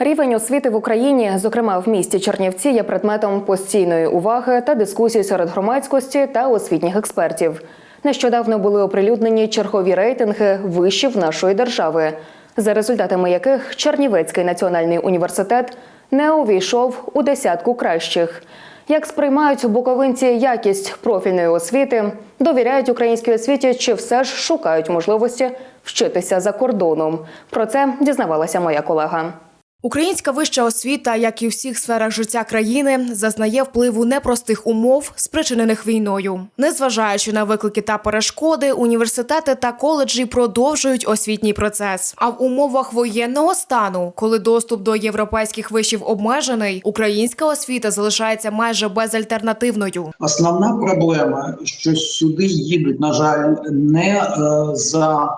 Рівень освіти в Україні, зокрема в місті Чернівці, є предметом постійної уваги та дискусій серед громадськості та освітніх експертів. Нещодавно були оприлюднені чергові рейтинги вишів нашої держави, за результатами яких Чернівецький національний університет не увійшов у десятку кращих. Як сприймають буковинці якість профільної освіти, довіряють українській освіті чи все ж шукають можливості вчитися за кордоном. Про це дізнавалася моя колега. Українська вища освіта, як і у всіх сферах життя країни, зазнає впливу непростих умов, спричинених війною. Незважаючи на виклики та перешкоди, університети та коледжі продовжують освітній процес. А в умовах воєнного стану, коли доступ до європейських вишів обмежений, українська освіта залишається майже безальтернативною. Основна проблема, що сюди їдуть, на жаль, не е, за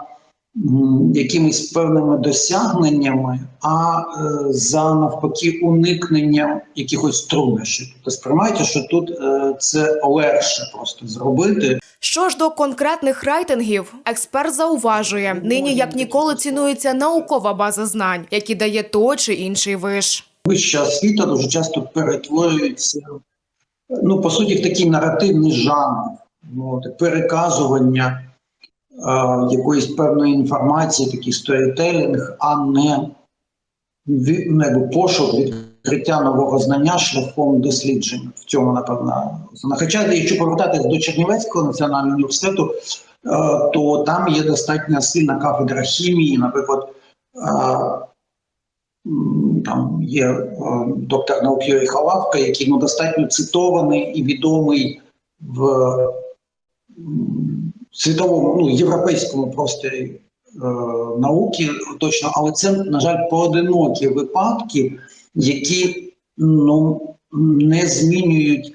якимись певними досягненнями, а е, за навпаки уникненням якихось труднощів. Тобто сприймайте, що тут е, це легше просто зробити. Що ж до конкретних рейтингів, експерт зауважує, нині як ніколи цінується наукова база знань, які дає той чи інший виш. Вища освіта дуже часто перетворюється, ну, по суті, в такий наративний жанр, ну, переказування якоїсь певної інформації, такий сторітелінг, а не, ну, пошук відкриття нового знання шляхом дослідження. В цьому, напевно. Хоча, якщо повертатись до Чернівецького національного університету, е, то там є достатньо сильна кафедра хімії, наприклад. е, Там є е, доктор наук Юрій Халавка, який ну, достатньо цитований і відомий в світовому, ну, європейському просторі е, науки, точно, але це, на жаль, поодинокі випадки, які ну, не змінюють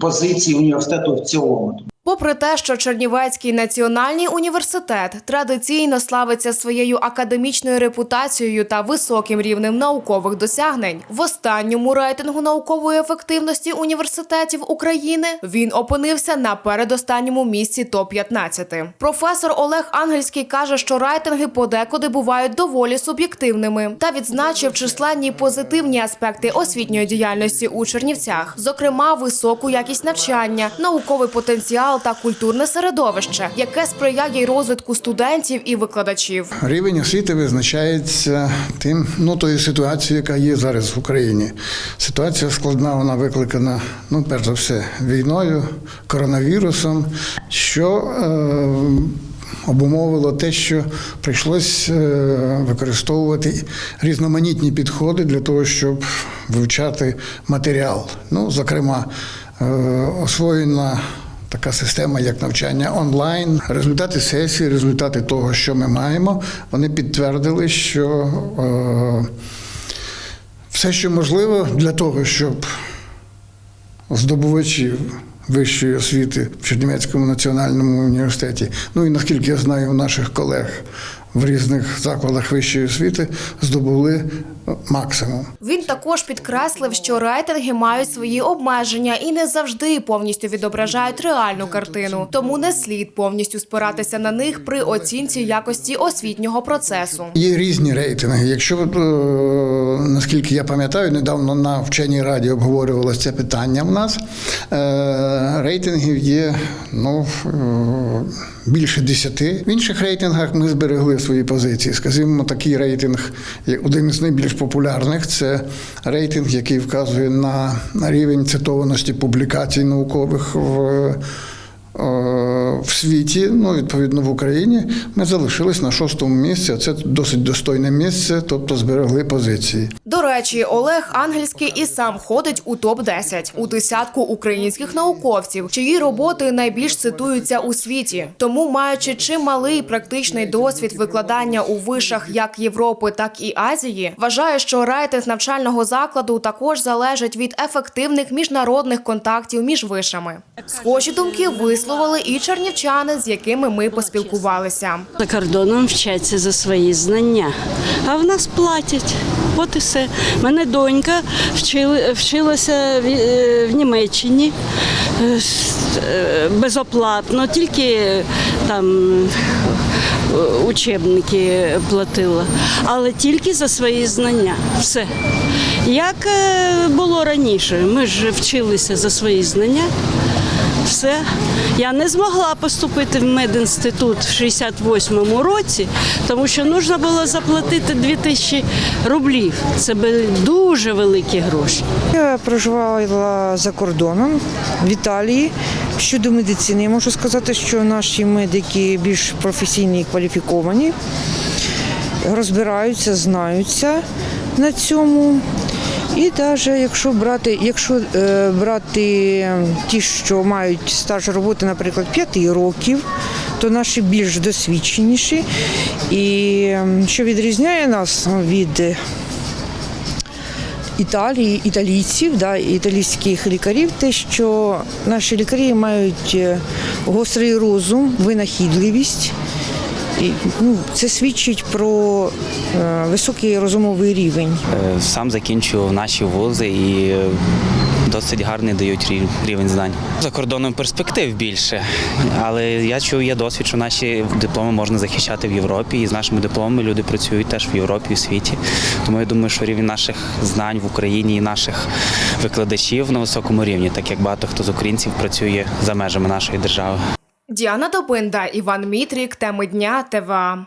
позиції університету в цілому. Попри те, що Чернівецький національний університет традиційно славиться своєю академічною репутацією та високим рівнем наукових досягнень, в останньому рейтингу наукової ефективності університетів України він опинився на передостанньому місці топ-15. Професор Олег Ангельський каже, що рейтинги подекуди бувають доволі суб'єктивними та відзначив численні позитивні аспекти освітньої діяльності у Чернівцях, зокрема високу якість навчання, науковий потенціал та культурне середовище, яке сприяє розвитку студентів і викладачів. Рівень освіти визначається тим, ну тою ситуацією, яка є зараз в Україні. Ситуація складна, вона викликана, ну, перш за все, війною, коронавірусом, що е, обумовило те, що прийшлось е, використовувати різноманітні підходи для того, щоб вивчати матеріал. Ну, зокрема, е, освоєна така система, як навчання онлайн. Результати сесії, результати того, що ми маємо, вони підтвердили, що е, все, що можливо для того, щоб здобувачі вищої освіти в Чернівецькому національному університеті, ну і наскільки я знаю, у наших колег в різних закладах вищої освіти здобули максимум. Він також підкреслив, що рейтинги мають свої обмеження і не завжди повністю відображають реальну картину, тому не слід повністю спиратися на них при оцінці якості освітнього процесу. Є різні рейтинги. Якщо е, наскільки я пам'ятаю, недавно на вченій раді обговорювалося це питання в нас. Е, рейтингів є ну, е, більше десяти. В інших рейтингах ми зберегли свої позиції. Скажімо, такий рейтинг, один із найбільш популярних, це рейтинг, який вказує на рівень цитованості публікацій наукових в. В світі, ну відповідно в Україні, ми залишились на шостому місці. Це досить достойне місце, тобто зберегли позиції. До речі, Олег Ангельський і сам ходить у топ 10 у десятку українських науковців, чиї роботи найбільш цитуються у світі. Тому, маючи чималий практичний досвід викладання у вишах як Європи, так і Азії, вважає, що рейтинг навчального закладу також залежить від ефективних міжнародних контактів між вишами. Схожі думки висловили і чернівчани, з якими ми поспілкувалися. За кордоном вчаться за свої знання, а в нас платять. От і все. Мене донька вчилася в, е, в Німеччині е, е, безоплатно, тільки там учебники платила, але тільки за свої знання. Все. Як було раніше, ми ж вчилися за свої знання. Все. Я не змогла поступити в медінститут в 68-му році, тому що потрібно було заплатити 2000 рублів. Це були дуже великі гроші. Я проживала за кордоном в Італії. Щодо медицини, я можу сказати, що наші медики більш професійні і кваліфіковані, розбираються, знаються на цьому. І навіть якщо брати, якщо е, брати ті, що мають стаж роботи, наприклад, 5 років, то наші більш досвідченіші. І що відрізняє нас від Італії, італійців, да, італійських лікарів, те, що наші лікарі мають е, гострий розум, винахідливість. Ну, це свідчить про е, високий розумовий рівень. Е, Сам закінчував наші вузи і досить гарний дають рівень знань. За кордоном перспектив більше, але я чув, є досвід, що наші дипломи можна захищати в Європі, і з нашими дипломами люди працюють теж в Європі в світі. Тому я думаю, що рівень наших знань в Україні і наших викладачів на високому рівні, так як багато хто з українців працює за межами нашої держави. Діана Добинда, Іван Мітрік, теми дня ТВА.